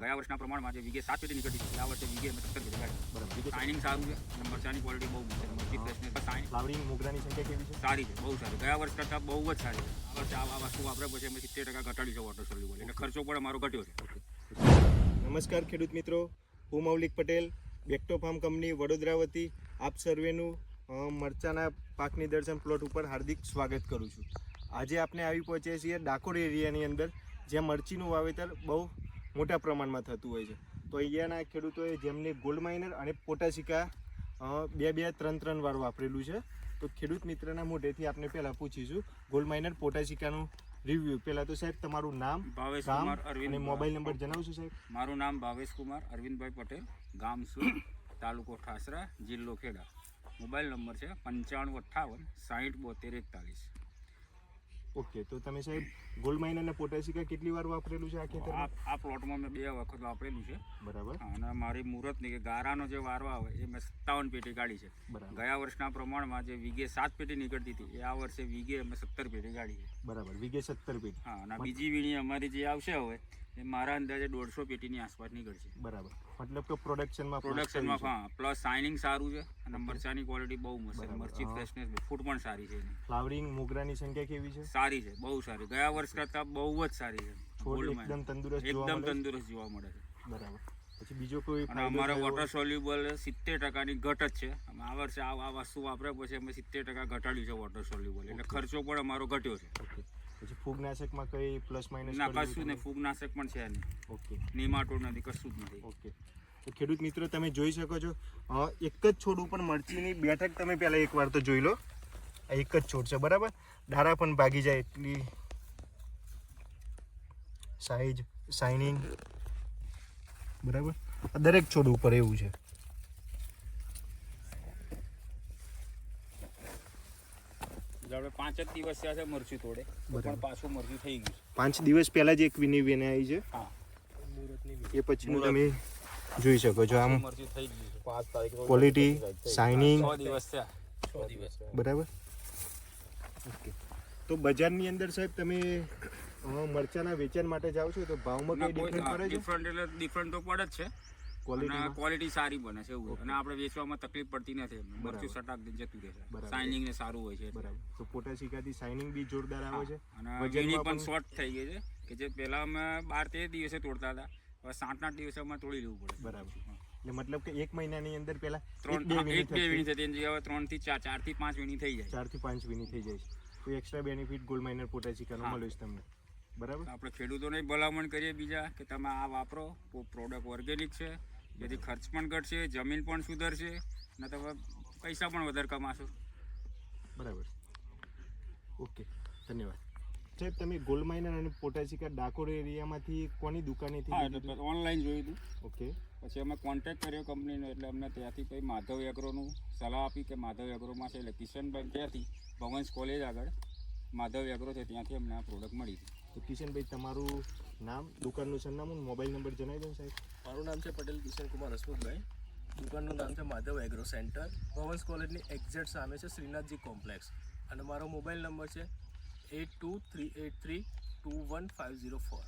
ગયા વર્ષના પ્રમાણમાં જે વીઘે સાત પેટી નીકળતી હતી આ વર્ષે વીઘે અમે સત્તર પેટી કાઢી બરાબર. બીજું સાઇનિંગ સારું છે. અને મરચાની ક્વોલિટી બહુ છે. મરચી ફ્રેશનેસ સાઇન ફ્લાવરિંગ મોગરાની સંખ્યા કેવી છે? સારી છે. બહુ સારી. ગયા વર્ષ કરતાં બહુ જ સારી છે. આ વર્ષે આ વસ્તુ વાપરે પછી અમે સિત્તેર ટકા ઘટાડી છે વોટર સોલ્યુબલ એટલે ખર્ચો પણ અમારો ઘટ્યો છે. નમસ્કાર ખેડૂત મિત્રો. હું Maulik Patel Becto farm company Vadodara વતી આપ સર્વેનું મરચાના પાકની દર્શન પ્લોટ ઉપર હાર્દિક સ્વાગત કરું છું. આજે આપણે આવી પહોંચીએ છીએ ડાકોર એરિયાની અંદર જ્યાં મરચીનું વાવેતર બહુ મોટા પ્રમાણમાં થતું હોય છે. તો અહીંયાના ખેડૂતોએ જેમને ગોલ્ડ માઇનર અને પોટાશિકા બે બે ત્રણ ત્રણ વાર વાપરેલું છે. તો ખેડૂત મિત્રના મોઢેથી આપણે પહેલાં પૂછીશું. ગોલ્ડ માઇનર પોટાશિકાનું રિવ્યૂ પહેલાં તો સાહેબ તમારું નામ ભાવેશ કુમાર અરવિંદ મોબાઈલ નંબર જણાવશો સાહેબ? મારું નામ ભાવેશ કુમાર અરવિંદભાઈ પટેલ ગામ સુર તાલુકો ઠાસરા જિલ્લો ખેડા. મોબાઈલ નંબર છે પંચાણું અઠ્ઠાવન સાહીઠ બોતેર એકતાલીસ. ઓકે તો તમે સાહેબ ગોલ્ડ માઇન અને પોટેશિકા કેટલી વાર વાપરેલું છે આ આ આ પ્લોટમાં મેં બે વખત વાપરેલું છે. બરાબર. અને મારી મુહૂર્તની કે ગારાનો જે વારો આવે એ મેં સત્તાવન પેટી કાઢી છે. બરાબર. ગયા વર્ષના પ્રમાણમાં જે વીઘે સાત પેટી નીકળતી હતી એ આ વર્ષે વીઘે અમે સત્તર પેટી કાઢી છે. બરાબર વીઘે સત્તર પેટી. હા અને બીજી વીણી અમારી જે આવશે હવે એ મારા અંદાજે દોઢસો પેટીની આસપાસ નીકળશે. બરાબર. મતલબ કે પ્રોડક્શનમાં પ્રોડક્શનમાં હા પ્લસ શાઇનિંગ સારું છે અને મરચાની ક્વોલિટી બહુ મસ્ત છે. મરચી ફ્રેશનેસ ફૂડ પણ સારી છે ફ્લાવરિંગ મોગરાની સંખ્યા કેવી છે? સારી છે બહુ સારી. ગયા વર્ષ કરતાં બહુ જ સારી છે. છોડ એકદમ તંદુરસ્ત એકદમ તંદુરસ્ત જોવા મળે છે. બરાબર. પછી બીજો કોઈ અને અમારે વોટર સોલ્યુબલ સિત્તેર ટકાની ઘટ જ છે. અમે આ વર્ષે આ વસ્તુ વાપર્યા પછી અમે સિત્તેર ટકા ઘટાડ્યું છે વોટર સોલ્યુબલ એટલે ખર્ચો પણ અમારો ઘટ્યો છે. પછી ફૂગનાશકમાં કઈ પ્લસ માઇનસ ના કશું નહીં ફૂગનાશક પણ છે નહીં. ઓકે. નિમાટોડ નથી કશું જ નથી. ઓકે. તો ખેડૂત મિત્રો તમે જોઈ શકો છો એક જ છોડ ઉપર મરચીની બેઠક તમે પહેલાં એકવાર તો જોઈ લો. આ એક જ છોડ છે બરાબર? ડારા પણ ભાગી જાય એટલી. સાઈઝ શાઇનિંગ બરાબર? આ દરેક છોડ ઉપર એવું છે. આપણે પાંચ જ દિવસ થયા છે મરચું તોડે. તો પણ પાછું મરચું થઈ ગયું પાંચ દિવસ પહેલાં જ એક વિની વેન આવી છે. હા. એ પછી તમે જોઈ શકો છો આમ. મરચું થઈ ગયું પાંચ તારીખ ક્વોલિટી શાઇનિંગ છ. દિવસ થયા. છ દિવસ. બરાબર? ઓકે. તો બજારની અંદર સાહેબ તમે મરચાના વેચાણ માટે જાઓ છો તો ભાવમાં કઈ ડિફરન્ટ પડે છે? ડિફરન્ટ એટલે ડિફરન્ટ તો પડે જ છે. ક્વોલિટી સારી બને છે એવું અને આપણે વેચવામાં તકલીફ પડતી નથી. મરચું સટાક જતું રહે છે. શાઇનિંગ ને સારું હોય છે. બરાબર. તો પોટાશિકાથી શાઇનિંગ બી જોરદાર આવે છે. અને વીણી પણ શોર્ટ થઈ ગઈ છે કે જે પહેલા અમે બાર તેર દિવસે તોડતા હતા. હવે સાત આઠ દિવસે અમારે તોડી લેવું પડે. બરાબર. એટલે મતલબ કે એક મહિનાની અંદર પહેલા ત્રણ એક બે વીણી થતી હવે ત્રણથી ચાર ચારથી પાંચ વીણી થઈ જાય ચારથી પાંચ વીણી થઈ જાય છે. તો એક્સ્ટ્રા બેનિફિટ ગોલ્ડ માઇનર પોટાશિકાનો. મળ્યો છે તમને. બરાબર? આપણે ખેડૂતોને ભલામણ કરીએ બીજા કે તમે આ વાપરો. પ્રોડક્ટ ઓર્ગેનિક છે જેથી ખર્ચ પણ ઘટશે જમીન પણ સુધરશે અને તમે પૈસા પણ વધારે કમાશો. બરાબર. ઓકે ધન્યવાદ. સાહેબ તમે ગોલ્ડ માઇનર અને પોટાશિકા ડાકોર એરિયામાંથી કોની દુકાનેથી ઓનલાઈન જોયું હતું? ઓકે. પછી અમે કોન્ટેક્ટ કર્યો કંપનીનો એટલે અમને ત્યાંથી પછી માધવ એગ્રોનું સલાહ આપી કે માધવ એગ્રોમાં છે એટલે કિશનભાઈ ત્યાંથી ભવંશ કોલેજ આગળ માધવ એગ્રો છે ત્યાંથી અમને આ પ્રોડક્ટ મળી હતી તો કિશનભાઈ તમારું નામ, દુકાનનું સરનામું મોબાઈલ નંબર જણાવી દો સાહેબ. મારું નામ છે પટેલ કિશન કુમાર હસમુખભાઈ. દુકાનનું નામ છે માધવ એગ્રો સેન્ટર પવન્સ કોલેજની એક્ઝેક્ટ સામે છે શ્રીનાથજી કોમ્પ્લેક્સ. અને મારો મોબાઈલ નંબર છે eight two three eight three two one five zero four.